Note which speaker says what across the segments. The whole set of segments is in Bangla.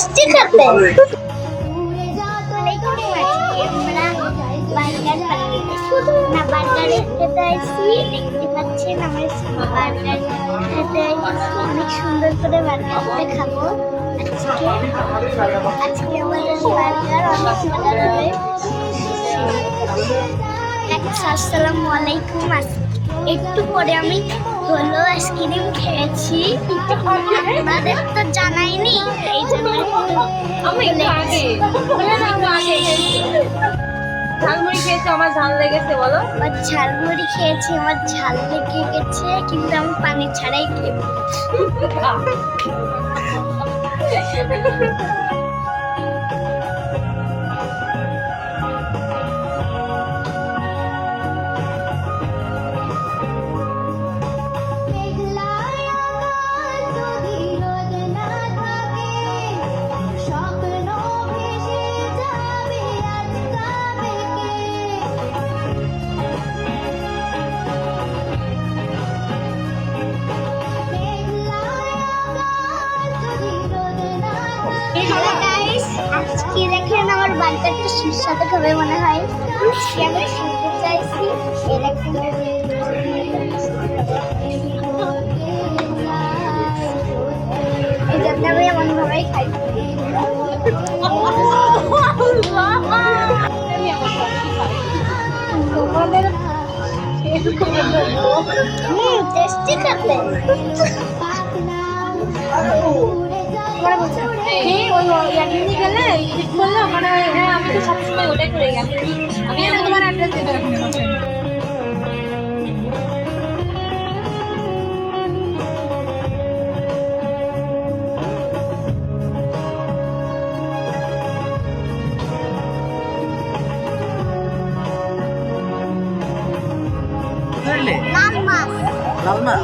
Speaker 1: টেস্টি খেতে। অনেক সুন্দর করে খাব আজকে আজকে আমাদের আস- একটু পরে আমি হলো আইসক্রিম খেয়েছি। আপনাদের তো জানাইনি, এই জন্য
Speaker 2: আমি একটু আগে। একটু আগে ঝালমুড়ি খেয়েছো আমার ঝাল লেগেছে বলো।
Speaker 1: আমার ঝালমুড়ি খেয়েছি আমার ঝাল লেগে গেছে কিন্তু আমি পানি ছাড়াই খেয়েছি আমার বার্গারটা সুস্বাদু হবে মনে হয়। আমি শুনতে চাইছি। এরকম খাই
Speaker 2: গেলে ঠিক করলো মানে হ্যাঁ আমি তো সবসময় ওটাই করে গেছি আমি না তোমার অ্যাড্রেস দিতে
Speaker 3: ধরলে
Speaker 1: লাল মাছ
Speaker 3: লাল মাছ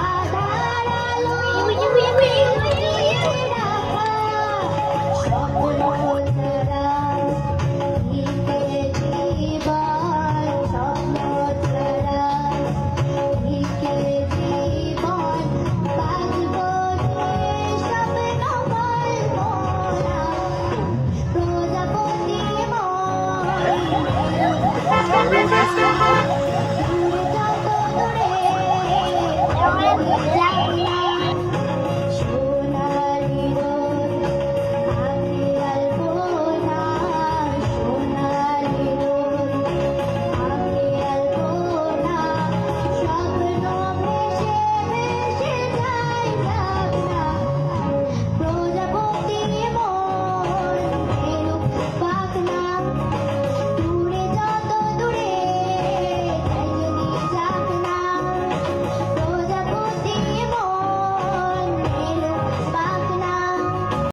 Speaker 1: Thank you.